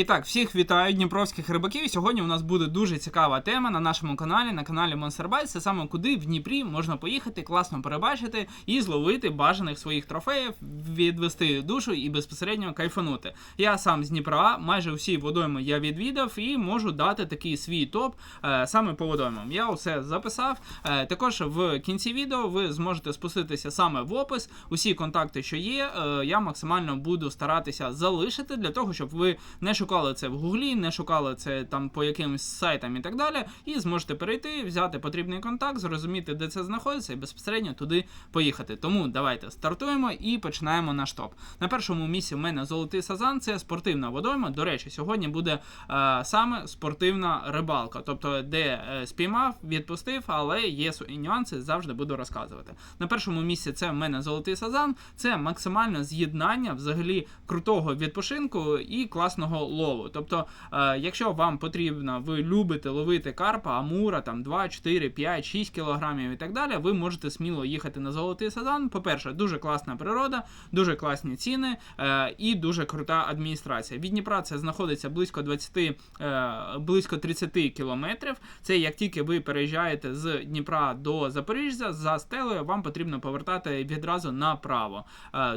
І так, всіх вітаю дніпровських рибаків. Сьогодні у нас буде дуже цікава тема на нашому каналі, на каналі Monster Це саме куди в Дніпрі можна поїхати, класно перебачити і зловити бажаних своїх трофеїв, відвести душу і безпосередньо кайфанути. Я сам з Дніпра, майже всі водойми я відвідав і можу дати такий свій топ е, саме по водоймам. Я усе записав. Е, також в кінці відео ви зможете спуститися саме в опис. Усі контакти, що є, е, я максимально буду старатися залишити для того, щоб ви не шукали це в гуглі, не шукали це там по якимось сайтам і так далі. І зможете перейти, взяти потрібний контакт, зрозуміти, де це знаходиться, і безпосередньо туди поїхати. Тому давайте стартуємо і починаємо наш топ. На першому місці в мене золотий сазан, це спортивна водойма. До речі, сьогодні буде е, саме спортивна рибалка, тобто де е, спіймав, відпустив, але є свої нюанси, завжди буду розказувати. На першому місці це в мене золотий сазан, це максимальне з'єднання взагалі крутого відпочинку і класного лову. Тобто, е, якщо вам потрібно, ви любите ловити карпа, амура, там 2, 4, 5, 6 кілограмів і так далі, ви можете сміло їхати на золотий сазан. По-перше, дуже класна природа, дуже класні ціни е, і дуже крута адміністрація. Від Дніпра це знаходиться близько 20, е, близько 30 кілометрів. Це як тільки ви переїжджаєте з Дніпра до Запоріжжя за стелею, вам потрібно повертати відразу направо.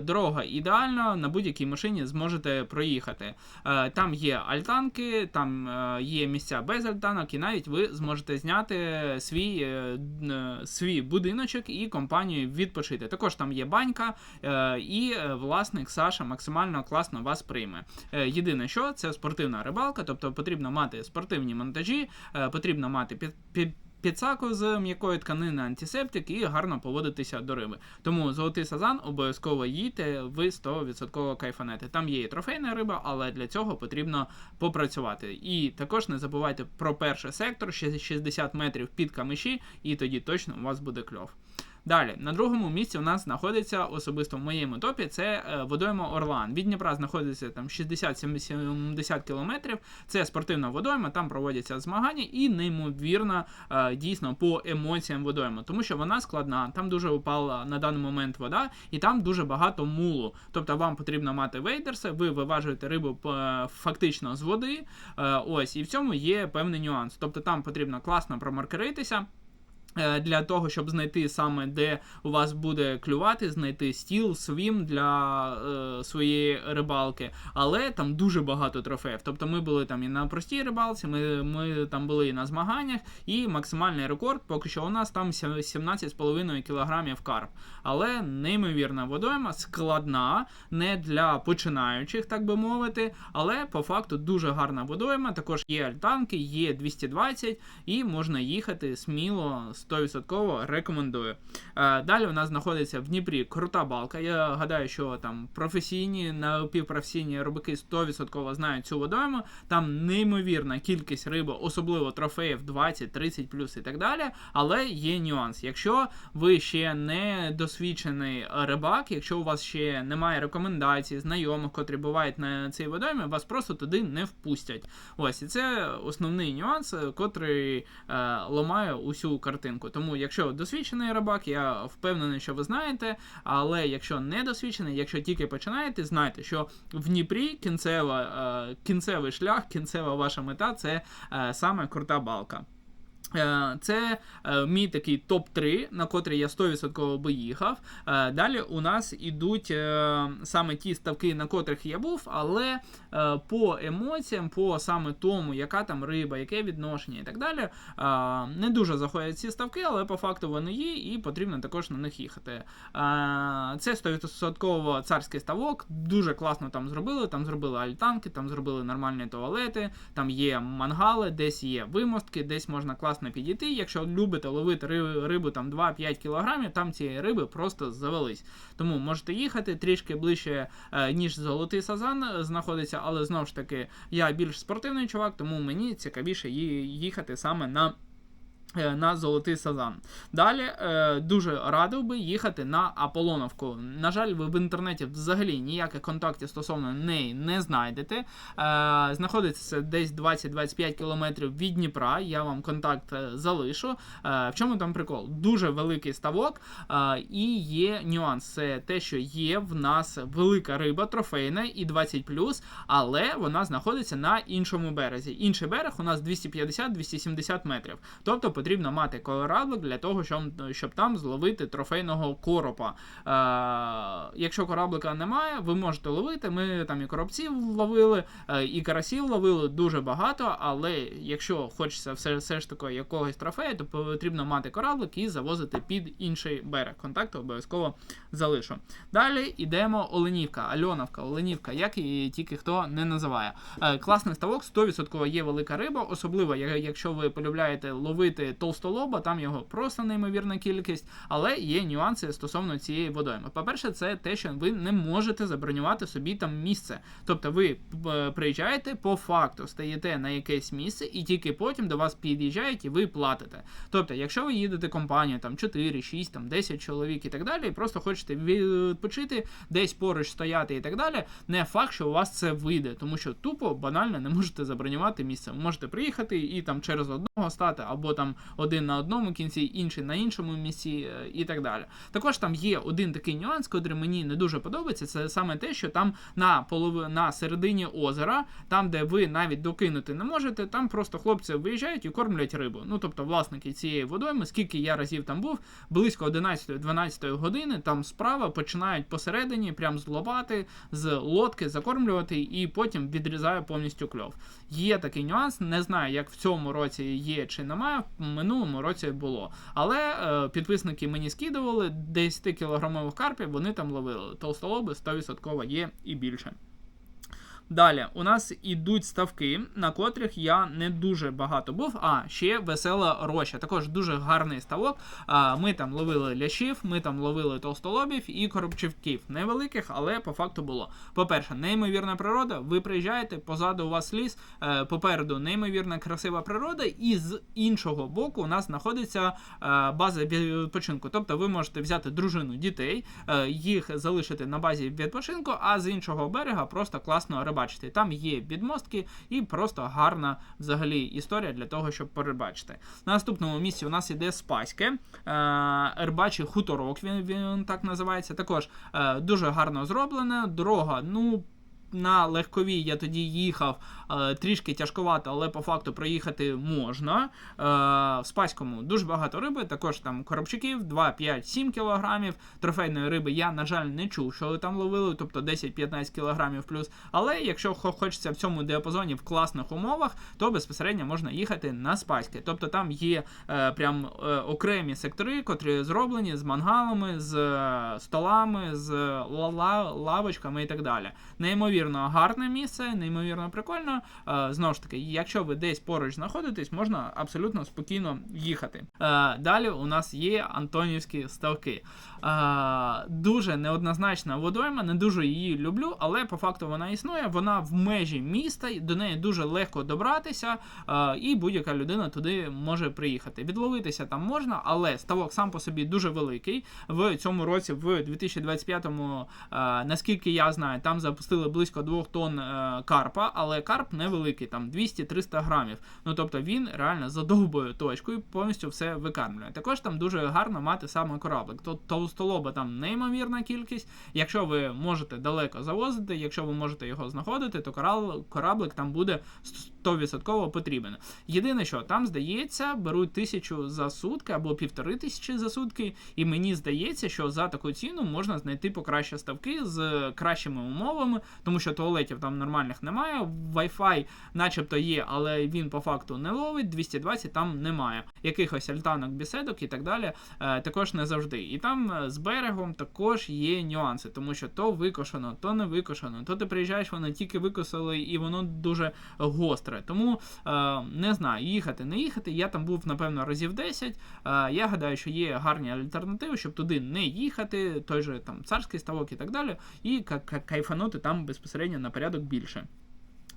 Дорога ідеальна, на будь-якій машині зможете проїхати. Е, Там є альтанки, там е, є місця без альтанок, і навіть ви зможете зняти свій, е, свій будиночок і компанію відпочити. Також там є банька, е, і е, власник Саша максимально класно вас прийме. Е, Єдине, що це спортивна рибалка, тобто потрібно мати спортивні монтажі, е, потрібно мати під Підсаку з м'якої тканини антисептик і гарно поводитися до риби. Тому золотий сазан обов'язково їйте, ви 100% кайфанете. Там є і трофейна риба, але для цього потрібно попрацювати. І також не забувайте про перший сектор, ще 60 метрів під камиші, і тоді точно у вас буде кльов. Далі, на другому місці у нас знаходиться особисто в моєму топі це е, водойма Орлан. Від Дніпра знаходиться там 60-70 кілометрів. Це спортивна водойма, там проводяться змагання і неймовірна е, дійсно по емоціям водойма, тому що вона складна, там дуже упала на даний момент вода, і там дуже багато мулу. Тобто вам потрібно мати вейдерси, ви виважуєте рибу е, фактично з води. Ось, і в цьому є певний нюанс. Тобто там потрібно класно промаркеритися. Е, Для того, щоб знайти саме де у вас буде клювати, знайти стіл, свім для е, своєї рибалки, але там дуже багато трофеїв. Тобто ми були там і на простій рибалці, ми, ми там були і на змаганнях, і максимальний рекорд поки що у нас там 17,5 кілограмів карп. Але неймовірна водойма, складна, не для починаючих, так би мовити, але по факту дуже гарна водойма. Також є альтанки, є 220, і можна їхати сміло, 100% рекомендую. Е, Далі у нас знаходиться в Дніпрі крута балка. Я гадаю, що там професійні, напівпрофесійні рибаки 100% знають цю водойму. Там неймовірна кількість риби, особливо трофеїв 20, 30 плюс і так далі. Але є нюанс. Якщо ви ще не досвідчений рибак, якщо у вас ще немає рекомендацій, знайомих, котрі бувають на цій водоймі, вас просто туди не впустять. Ось і це основний нюанс, котрий е, ламає усю картинку. Тому, якщо досвідчений рибак, я впевнений, що ви знаєте. Але якщо не досвідчений, якщо тільки починаєте, знайте, що в Дніпрі кінцева, е, кінцевий шлях, кінцева ваша мета це е, саме крута балка. Е, Це е, мій такий топ-3, на котрий я 100% би їхав. Е, Далі у нас ідуть саме ті ставки, на котрих я був, але по емоціям, по саме тому, яка там риба, яке відношення і так далі. Не дуже заходять ці ставки, але по факту вони є, і потрібно також на них їхати. Це 100% царський ставок, дуже класно там зробили. Там зробили альтанки, там зробили нормальні туалети, там є мангали, десь є вимостки, десь можна класно підійти. Якщо любите ловити рибу там 2-5 кілограмів, там цієї риби просто завелись. Тому можете їхати трішки ближче, е, ніж золотий сазан е, знаходиться, але знову ж таки, я більш спортивний чувак, тому мені цікавіше їхати саме на на золотий сазан. Далі е, дуже радив би їхати на Аполоновку. На жаль, ви в інтернеті взагалі ніяких контактів стосовно неї не знайдете. Е, знаходиться десь 20-25 кілометрів від Дніпра. Я вам контакт е, залишу. Е, в чому там прикол? Дуже великий ставок, е, і є нюанс. Це те, що є в нас велика риба, трофейна і 20 але вона знаходиться на іншому березі. Інший берег у нас 250-270 метрів. Тобто потрібно мати кораблик для того, щоб щоб там зловити трофейного коропа. Е, Якщо кораблика немає, ви можете ловити. Ми там і коробців ловили, е, і карасів ловили дуже багато. Але якщо хочеться все, все ж таки якогось трофею, то потрібно мати кораблик і завозити під інший берег. Контакти обов'язково залишу. Далі йдемо Оленівка, Альоновка, Оленівка, як і тільки хто не називає. Е, класний ставок, 100% є велика риба, особливо якщо ви полюбляєте ловити толстолоба, там його просто неймовірна кількість, але є нюанси стосовно цієї водойми. По-перше, це те, що ви не можете забронювати собі там місце. Тобто ви е, приїжджаєте по факту, стаєте на якесь місце, і тільки потім до вас під'їжджають і ви платите. Тобто, якщо ви їдете компанію там 4, 6, там 10 чоловік і так далі, і просто хочете відпочити, десь поруч стояти і так далі, не факт, що у вас це вийде, тому що тупо банально не можете забронювати місце. Ви можете приїхати і там через одного стати, або там один на одному кінці, інший на іншому місці е, і так далі. Також там є один такий нюанс, який мені не дуже подобається. Це саме те, що там на полови на середині озера, там де ви навіть докинути не можете, там просто хлопці виїжджають і кормлять рибу. Ну тобто, власники цієї водойми, скільки я разів там був, близько 11-12 години, там справа починають посередині прям зловати з лодки, закормлювати і потім відрізає повністю кльов. Є такий нюанс, не знаю, як в цьому році є чи немає. Минулому році було. Але е, підписники мені скидували 10 кілограмових карпів, вони там ловили. Толстолоби 100% є і більше. Далі у нас ідуть ставки, на котрих я не дуже багато був. А ще весела роща. Також дуже гарний ставок. Ми там ловили лящів, ми там ловили толстолобів і коробчивків. Невеликих, але по факту було. По-перше, неймовірна природа. Ви приїжджаєте, позаду у вас ліс, е, попереду неймовірна красива природа, і з іншого боку у нас знаходиться е, база відпочинку. Тобто ви можете взяти дружину дітей, е, їх залишити на базі відпочинку, а з іншого берега просто класно рибати перебачити. Там є підмостки і просто гарна взагалі історія для того, щоб перебачити. На наступному місці у нас іде Спаське, Рбачий хуторок, він він так називається. Також е, дуже гарно зроблена. Дорога, ну на легковій я тоді їхав е, трішки тяжковато, але по факту проїхати можна. Е, в Спаському дуже багато риби, також там коробчиків 2, 5, 7 кілограмів. Трофейної риби я, на жаль, не чув, що ви там ловили, тобто 10-15 кілограмів плюс. Але якщо хочеться в цьому діапазоні в класних умовах, то безпосередньо можна їхати на Спаське. Тобто там є е, прям е, окремі сектори, котрі зроблені з мангалами, з е, столами, з лавочками і так далі. Неймовірно неймовірно гарне місце, неймовірно прикольно. Е, знову ж таки, якщо ви десь поруч знаходитесь, можна абсолютно спокійно їхати. Е, далі у нас є Антонівські ставки. Е, дуже неоднозначна водойма, не дуже її люблю, але по факту вона існує. Вона в межі міста, до неї дуже легко добратися, і будь-яка людина туди може приїхати. Відловитися там можна, але ставок сам по собі дуже великий. В цьому році, в 2025-му, наскільки я знаю, там запустили близько близько 2 тонн е, карпа, але карп невеликий, там 200-300 грамів. Ну тобто він реально задовбує точку і повністю все викармлює. Також там дуже гарно мати саме кораблик. То толстолоба там неймовірна кількість. Якщо ви можете далеко завозити, якщо ви можете його знаходити, то кораблик там буде 100% потрібен. Єдине, що там здається, беруть тисячу за сутки або півтори тисячі за сутки, і мені здається, що за таку ціну можна знайти покраще ставки з кращими умовами, тому що туалетів там нормальних немає. Wi-Fi начебто є, але він по факту не ловить. 220 там немає. Якихось альтанок, біседок і так далі. Е, також не завжди. І там е, з берегом також є нюанси, тому що то викошено, то не викошено. То ти приїжджаєш, воно тільки викосили, і воно дуже гостре. Тому е, не знаю, їхати, не їхати. Я там був, напевно, разів 10. Е, я гадаю, що є гарні альтернативи, щоб туди не їхати, той же там царський ставок і так далі, і кайфанути там безпосередньо на порядок більше.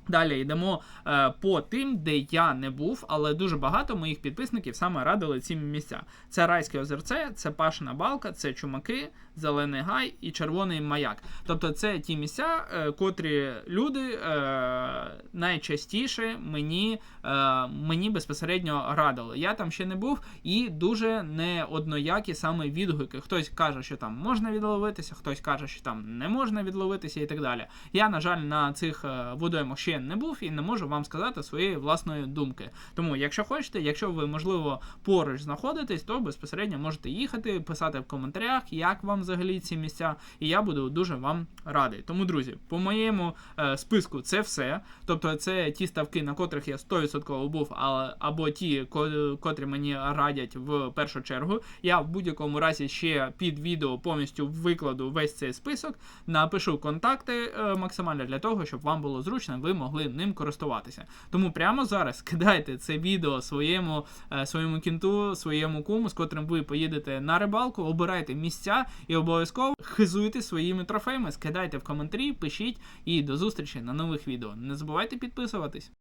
Далі йдемо е, по тим, де я не був, але дуже багато моїх підписників саме радили ці місця. Це Райське озерце, це Пашина балка, це Чумаки, Зелений Гай і Червоний Маяк. Тобто це ті місця, е, котрі люди е, найчастіше мені, е, мені безпосередньо радили. Я там ще не був і дуже неодноякі саме відгуки. Хтось каже, що там можна відловитися, хтось каже, що там не можна відловитися і так далі. Я, на жаль, на цих е, водоймах ще не був і не можу вам сказати своєї власної думки. Тому, якщо хочете, якщо ви можливо поруч знаходитесь, то безпосередньо можете їхати, писати в коментарях, як вам взагалі ці місця, і я буду дуже вам радий. Тому, друзі, по моєму е, списку це все. Тобто, це ті ставки, на котрих я 100% був, а, або ті, ко- котрі мені радять в першу чергу. Я в будь-якому разі ще під відео повністю викладу весь цей список, напишу контакти е, максимально для того, щоб вам було зручно, ви могли ним користуватися. Тому прямо зараз кидайте це відео своєму, е, своєму кінту, своєму куму, з котрим ви поїдете на рибалку, обирайте місця і обов'язково хизуйте своїми трофеями, скидайте в коментарі, пишіть і до зустрічі на нових відео. Не забувайте підписуватись.